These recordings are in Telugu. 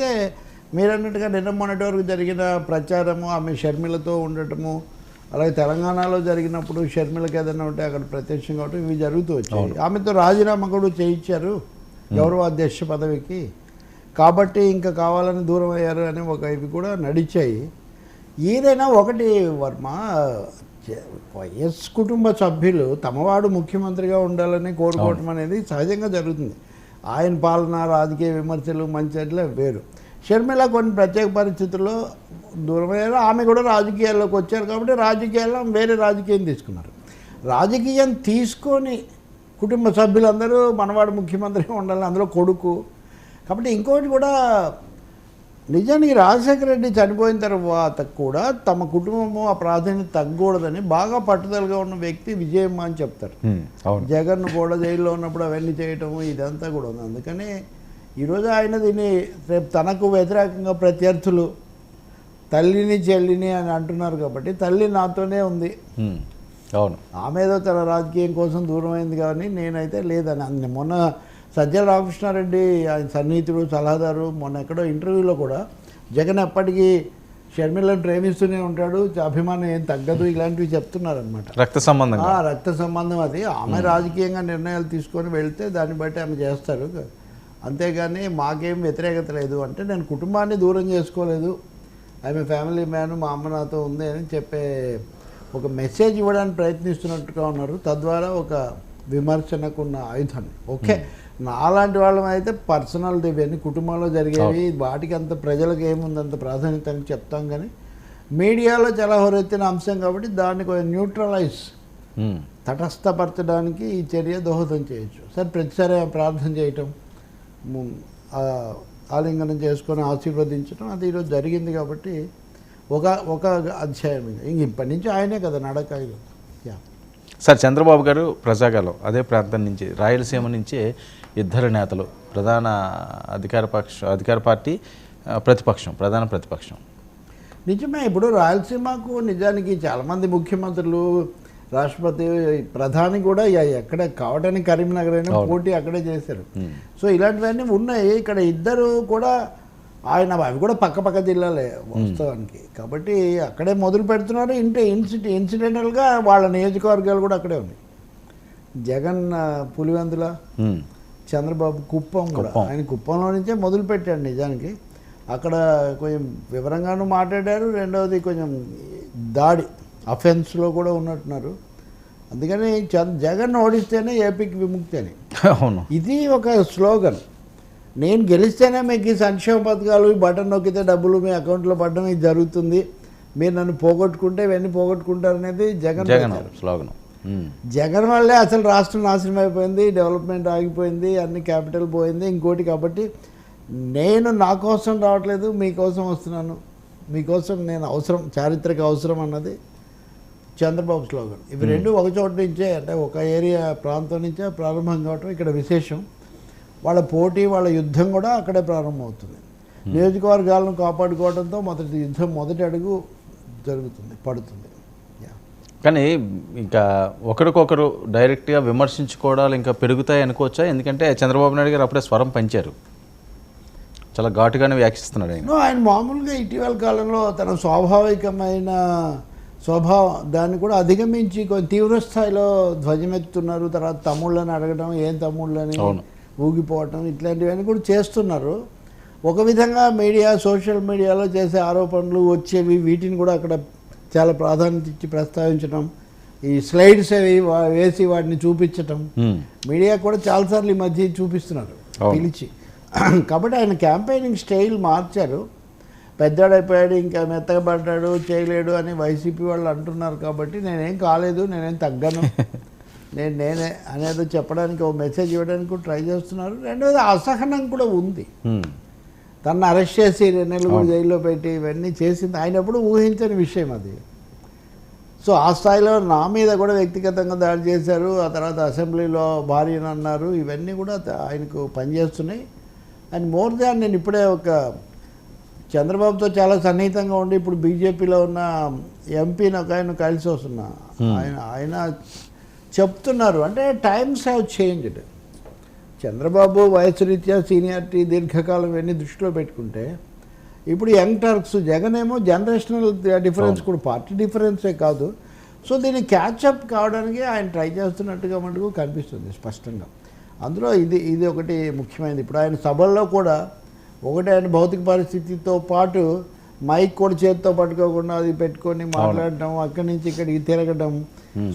అయితే మీరు అన్నట్టుగా నిన్న మొన్నటి వరకు జరిగిన ప్రచారము ఆమె షర్మిలతో ఉండటము అలాగే తెలంగాణలో జరిగినప్పుడు షర్మిలకి ఏదైనా ఉంటే అక్కడ ప్రత్యక్షంగా ఉండటం ఇవి జరుగుతూ వచ్చాయి. ఆమెతో రాజీనామా కూడా చేయించారు గౌరవ అధ్యక్ష పదవికి. కాబట్టి ఇంకా కావాలని దూరం అయ్యారు అని ఒక ఇవి కూడా నడిచాయి. ఏదైనా ఒకటి వర్మ వైఎస్ కుటుంబ సభ్యులు తమవాడు ముఖ్యమంత్రిగా ఉండాలని కోరుకోవటం అనేది సహజంగా జరుగుతుంది. ఆయన పాలన రాజకీయ విమర్శలు మంచి అట్లా వేరు. షర్మిల కొన్ని ప్రత్యేక పరిస్థితుల్లో దూరమయ్యారు. ఆమె కూడా రాజకీయాల్లోకి వచ్చారు కాబట్టి రాజకీయాల్లో వేరే రాజకీయం తీసుకున్నారు. రాజకీయం తీసుకొని కుటుంబ సభ్యులందరూ మనవాడు ముఖ్యమంత్రిగా ఉండాలి అందులో కొడుకు. కాబట్టి ఇంకోటి కూడా నిజానికి రాజశేఖర రెడ్డి చనిపోయిన తర్వాత కూడా తమ కుటుంబము ఆ ప్రాధాన్యత తగ్గకూడదని బాగా పట్టుదలగా ఉన్న వ్యక్తి విజయమ్మ అని చెప్తారు. జగన్ కూడా జైల్లో ఉన్నప్పుడు అవన్నీ చేయటము ఇదంతా కూడా ఉంది. అందుకని ఈరోజు ఆయన దీన్ని రేపు తనకు వ్యతిరేకంగా ప్రత్యర్థులు తల్లిని చెల్లిని అని అంటున్నారు కాబట్టి తల్లి నాతోనే ఉంది. అవును. ఆమె ఏదో తన రాజకీయం కోసం దూరం అయింది కానీ నేనైతే లేదని. అన్న మొన్న సజ్జల రామకృష్ణారెడ్డి ఆయన సన్నిహితుడు సలహాదారు మొన్న ఎక్కడో ఇంటర్వ్యూలో కూడా జగన్ ఎప్పటికీ షర్మిలను ప్రేమిస్తూనే ఉంటాడు అభిమానం ఏం తగ్గదు ఇలాంటివి చెప్తున్నారనమాట రక్త సంబంధం ఆ రక్త సంబంధం అది. ఆమె రాజకీయంగా నిర్ణయాలు తీసుకొని వెళ్తే దాన్ని బట్టి ఆమె చేస్తారు. అంతేగాని మాకేం వ్యతిరేకత లేదు. అంటే నేను కుటుంబాన్ని దూరం చేసుకోలేదు. ఆమె ఫ్యామిలీ మ్యాన్ మా అమ్మ నాతో ఉంది అని చెప్పే ఒక మెసేజ్ ఇవ్వడానికి ప్రయత్నిస్తున్నట్టుగా ఉన్నారు. తద్వారా ఒక విమర్శనకున్న ఆయుధాన్ని. ఓకే. నాలాంటి వాళ్ళం అయితే పర్సనల్ ఇవన్నీ కుటుంబంలో జరిగేవి వాటికి అంత ప్రజలకు ఏముంది అంత ప్రాధాన్యత అని చెప్తాం కానీ మీడియాలో చాలా హోరెత్తిన అంశం కాబట్టి దాన్ని కొంచెం న్యూట్రలైజ్ తటస్థపరచడానికి ఈ చర్య దోహదం చేయొచ్చు సరే ప్రతిసారి ప్రార్థన చేయటం ఆలింగనం చేసుకొని ఆశీర్వదించడం అది ఈరోజు జరిగింది కాబట్టి ఒక ఒక అధ్యాయం ఇది. ఇంక ఇప్పటి నుంచి ఆయనే కదా నడక. యా సార్ చంద్రబాబు గారు ప్రజాగాలం అదే ప్రాంతం నుంచి రాయలసీమ నుంచే ఇద్దరు నేతలు ప్రధాన అధికార పక్ష అధికార పార్టీ ప్రతిపక్షం ప్రధాన ప్రతిపక్షం. నిజమే ఇప్పుడు రాయలసీమకు నిజానికి చాలామంది ముఖ్యమంత్రులు రాష్ట్రపతి ప్రధాని కూడా ఎక్కడ కావటానికి కరీంనగర్ అయినా పోటీ అక్కడే చేశారు. సో ఇలాంటివన్నీ ఉన్నాయి. ఇక్కడ ఇద్దరు కూడా ఆయన అవి కూడా పక్క పక్క జిల్లాలే వాస్తవానికి. కాబట్టి అక్కడే మొదలు పెడుతున్నారు. ఇంటే ఇన్సిడె ఇన్సిడెంటల్గా వాళ్ళ నియోజకవర్గాలు కూడా అక్కడే ఉన్నాయి. జగన్ పులివెందుల చంద్రబాబు కుప్పం కూడా. ఆయన కుప్పంలో నుంచే మొదలు పెట్టాడు నిజానికి. అక్కడ కొంచెం వివరంగాను మాట్లాడారు. రెండవది కొంచెం దాడి అఫెన్స్లో కూడా ఉన్నట్టున్నారు. అందుకని చంద్ జగన్ ఓడిస్తేనే ఏపీకి విముక్తి అని. అవును. ఇది ఒక స్లోగన్. నేను గెలిస్తేనే మీకు ఈ సంక్షేమ పథకాలు ఈ బటన్ నొక్కితే డబ్బులు మీ అకౌంట్లో పడడం ఇది జరుగుతుంది. మీరు నన్ను పోగొట్టుకుంటే ఇవన్నీ పోగొట్టుకుంటారు అనేది జగన్ జగన్. స్లోగనం. జగన్ వల్లే అసలు రాష్ట్రం నాశనం అయిపోయింది డెవలప్మెంట్ ఆగిపోయింది అన్ని క్యాపిటల్ పోయింది ఇంకోటి కాబట్టి నేను నా కోసం రావట్లేదు మీకోసం వస్తున్నాను. మీకోసం నేను అవసరం చారిత్రక అవసరం అన్నది చంద్రబాబు స్లోగన్. ఇవి రెండు ఒక చోట నుంచే అంటే ఒక ఏరియా ప్రాంతం నుంచే ప్రారంభం కావటం ఇక్కడ విశేషం. వాళ్ళ పోటీ వాళ్ళ యుద్ధం కూడా అక్కడే ప్రారంభమవుతుంది. నియోజకవర్గాలను కాపాడుకోవడంతో మొదటి యుద్ధం మొదటి అడుగు జరుగుతుంది పడుతుంది. కానీ ఇంకా ఒకరికొకరు డైరెక్ట్గా విమర్శించుకోవడాలు ఇంకా పెరుగుతాయి అనుకోవచ్చా? ఎందుకంటే చంద్రబాబు నాయుడు గారు అప్పుడే స్వరం పంచారు. చాలా ఘాటుగానే వ్యాఖ్యిస్తున్నాడు ఆయన. ఆయన మామూలుగా ఇటీవల కాలంలో తన స్వాభావికమైన స్వభావం దాన్ని కూడా అధిగమించి కొంచెం తీవ్ర స్థాయిలో ధ్వజమెత్తుతున్నారు. తర్వాత తమ్ముళ్ళని అడగడం ఏం తమ్ముళ్ళని అవును. ఊగిపోవటం ఇట్లాంటివన్నీ కూడా చేస్తున్నారు. ఒక విధంగా మీడియా సోషల్ మీడియాలో చేసే ఆరోపణలు వచ్చేవి వీటిని కూడా అక్కడ చాలా ప్రాధాన్యత ఇచ్చి ప్రస్తావించడం ఈ స్లైడ్స్ అవి వేసి వాటిని చూపించటం. మీడియా కూడా చాలాసార్లు ఈ మధ్య చూపిస్తున్నారు. పిలిచి. కాబట్టి ఆయన క్యాంపెయినింగ్ స్టైల్ మార్చారు. పెద్దవాడైపోయాడు ఇంకా మెత్తగా పడ్డాడు చేయలేడు అని వైసీపీ వాళ్ళు అంటున్నారు కాబట్టి నేనేం కాలేదు నేనేం తగ్గను. నేను నేనే అనేది చెప్పడానికి ఒక మెసేజ్ ఇవ్వడానికి కూడా ట్రై చేస్తున్నారు. రెండోది అసహనం కూడా ఉంది. ఉమ్, తను అరెస్ట్ చేసి రెండు నెలలు కూడా జైల్లో పెట్టి ఇవన్నీ చేసింది. ఆయన ఎప్పుడు ఊహించని విషయం అది. సో ఆ స్థాయిలో నా మీద కూడా వ్యక్తిగతంగా దాడి చేశారు. ఆ తర్వాత అసెంబ్లీలో భార్యను అన్నారు. ఇవన్నీ కూడా ఆయనకు పనిచేస్తున్నాయి. అండ్ మోర్ దాన్ నేను ఇప్పుడే ఒక చంద్రబాబుతో చాలా సన్నిహితంగా ఉండి ఇప్పుడు బీజేపీలో ఉన్న ఎంపీని ఒక ఆయన కలిసి వస్తున్నా. ఆయన ఆయన చెప్తున్నారు. అంటే టైమ్స్ హ్యావ్ చేంజ్డ్ చంద్రబాబు వయసు రీత్యా సీనియారిటీ దీర్ఘకాలం ఇవన్నీ దృష్టిలో పెట్టుకుంటే ఇప్పుడు యంగ్ టర్క్స్ జగన్ ఏమో జనరేషనల్ డిఫరెన్స్ కూడా పార్టీ డిఫరెన్సే కాదు. సో దీన్ని క్యాచప్ కావడానికి ఆయన ట్రై చేస్తున్నట్టుగా మటుకు కనిపిస్తుంది స్పష్టంగా. అందులో ఇది ఇది ఒకటి ముఖ్యమైనది. ఇప్పుడు ఆయన సభల్లో కూడా ఒకటి ఆయన భౌతిక పరిస్థితితో పాటు మైక్ కూడా చేతితో పట్టుకోకుండా అది పెట్టుకొని మాట్లాడటం అక్కడి నుంచి ఇక్కడికి తిరగడం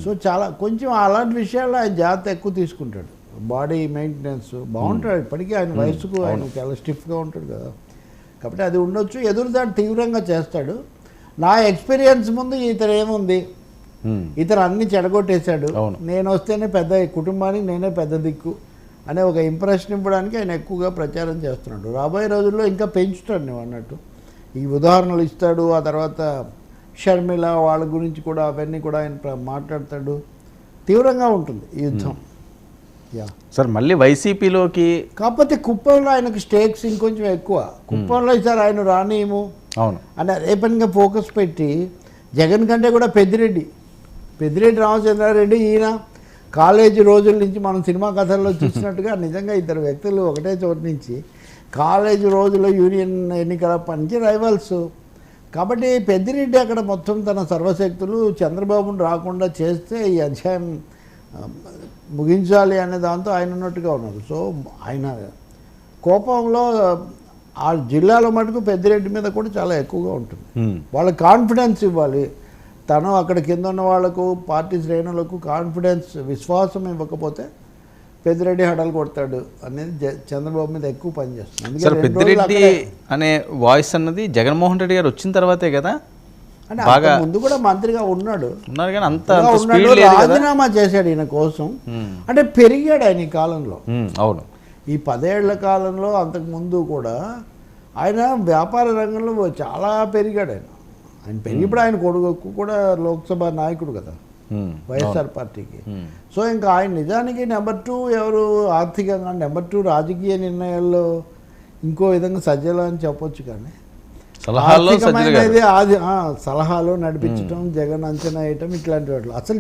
సో చాలా కొంచెం అలాంటి విషయాల్లో ఆయన జాగ్రత్త ఎక్కువ తీసుకుంటాడు. బాడీ మెయింటెనెన్స్ బాగుంటాడు. ఇప్పటికీ ఆయన వయసుకు ఆయన చాలా స్టిఫ్గా ఉంటాడు కదా. కాబట్టి అది ఉండొచ్చు. ఎదురుదాడి తీవ్రంగా చేస్తాడు. నా ఎక్స్పీరియన్స్ ముందు ఇతను ఏముంది? ఇతను అన్ని చెడగొట్టేశాడు. నేను వస్తేనే పెద్ద కుటుంబానికి నేనే పెద్ద దిక్కు అనే ఒక ఇంప్రెషన్ ఇవ్వడానికి ఆయన ఎక్కువగా ప్రచారం చేస్తున్నాడు. రాబోయే రోజుల్లో ఇంకా పెంచుతాడు నువ్వు అన్నట్టు. ఈ ఉదాహరణలు ఇస్తాడు ఆ తర్వాత షర్మిల వాళ్ళ గురించి కూడా అవన్నీ కూడా ఆయన మాట్లాడతాడు. తీవ్రంగా ఉంటుంది ఈ యుద్ధం. యా. సార్ మళ్ళీ వైసీపీలోకి కాకపోతే కుప్పంలో ఆయనకు స్టేక్స్ ఇంకొంచెం ఎక్కువ. కుప్పంలో ఈసారి ఆయన రానియము. అవును. అని అదే పనిగా ఫోకస్ పెట్టి జగన్ కంటే కూడా పెద్దిరెడ్డి పెద్దిరెడ్డి రామచంద్రారెడ్డి ఈయన కాలేజీ రోజుల నుంచి మనం సినిమా కథల్లో చూసినట్టుగా నిజంగా ఇద్దరు వ్యక్తులు ఒకటే చోటు నుంచి కాలేజీ రోజుల్లో యూనియన్ ఎన్నికల నుంచి రైవల్స్ కాబట్టి పెద్దిరెడ్డి అక్కడ మొత్తం తన సర్వశక్తులు చంద్రబాబును రాకుండా చేస్తే ఈ అధ్యాయం ముగించాలి అనే దాంతో ఆయన ఉన్నట్టుగా ఉన్నారు. సో ఆయన కోపంలో ఆ జిల్లాలో మటుకు పెద్దిరెడ్డి మీద కూడా చాలా ఎక్కువగా ఉంటుంది. ఉమ్, వాళ్ళకి కాన్ఫిడెన్స్ ఇవ్వాలి. తను అక్కడ కింద ఉన్న వాళ్ళకు పార్టీ శ్రేణులకు కాన్ఫిడెన్స్ విశ్వాసం ఇవ్వకపోతే పెద్దిరెడ్డి హడలు కొడతాడు అనేది చంద్రబాబు మీద ఎక్కువ పనిచేస్తుంది అందుకే పెద్దిరెడ్డి అనే వాయిస్ అన్నది జగన్మోహన్ రెడ్డి గారు వచ్చిన తర్వాతే కదా? అంటే బాగా ముందు కూడా మంత్రిగా ఉన్నాడు. ఉన్నారు కానీ అంత ఉన్నాడు, రాజీనామా చేశాడు ఈయన కోసం. అంటే పెరిగాడు ఆయన ఈ కాలంలో. అవును. ఈ పదేళ్ళ కాలంలో అంతకు ముందు కూడా ఆయన వ్యాపార రంగంలో చాలా పెరిగాడు ఆయన. ఆయన పెరిగి ఇప్పుడు ఆయన కొడుకు కూడా లోక్సభ నాయకుడు కదా. వైఎస్ఆర్ పార్టీకి. ఉమ్, సో ఇంకా ఆయన నిజానికి నెంబర్ టూ ఎవరు ఆర్థికంగా నెంబర్ టూ రాజకీయ నిర్ణయాల్లో ఇంకో విధంగా సజ్జల అని చెప్పొచ్చు కానీ ఆర్థికమైనది ఆది సలహాలు నడిపించడం జగన్ అంచనా వేయటం ఇట్లాంటి వాటిలో. అసలు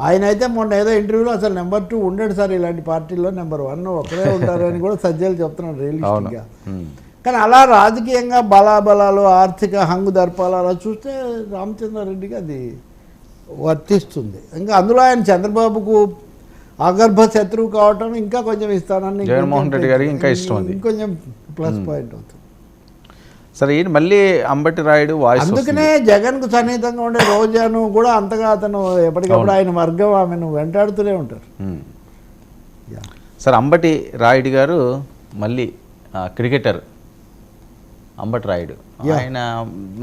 ఆయన అయితే మొన్న ఏదో ఇంటర్వ్యూలో అసలు నెంబర్ టూ ఉండడు సార్ ఇలాంటి పార్టీలో నెంబర్ వన్ ఒకరే ఉంటారు అని కూడా సజ్జలు చెప్తున్నాడు అవును. రియలిస్టిక్గా. కానీ అలా రాజకీయంగా బలాబలాలు ఆర్థిక హంగు దర్పాలు అలా చూస్తే రామచంద్రారెడ్డికి అది వర్తిస్తుంది. ఇంకా అందులో ఆయన చంద్రబాబుకు అగర్భ శత్రువు కావటం ఇంకా కొంచెం ఇస్తానని జగన్మోహన్ రెడ్డి గారికి ఇంకా ఇష్టం. ఇంకొంచెం ప్లస్ పాయింట్ అవుతుంది. సరే ఈయన మళ్ళీ అంబటి రాయుడు వాయిస్ అందుకనే జగన్కు సన్నిహితంగా ఉండే రోజాను కూడా అంతగా అతను ఎప్పటికప్పుడు ఆయన వర్గం ఆమెను వెంటాడుతూనే ఉంటారు. సార్ అంబటి రాయుడు గారు మళ్ళీ క్రికెటర్ అంబటి రాయుడు. ఆయన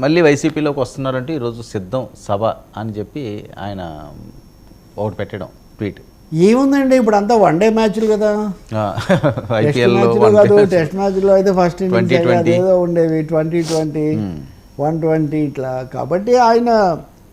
మళ్ళీ వైసీపీలోకి వస్తున్నారంటే ఈరోజు సిద్ధం సభ అని చెప్పి ఆయన ఒకటి పెట్టడం ట్వీట్. ఏముందండి? ఇప్పుడు అంతా వన్ డే మ్యాచ్లు కదా. కాదు టెస్ట్ మ్యాచ్లో అయితే ఫస్ట్ ఇన్నింగ్స్ 2020. అదేదో ఉండేవి ట్వంటీ ట్వంటీ వన్ ట్వంటీ ఇట్లా. కాబట్టి ఆయన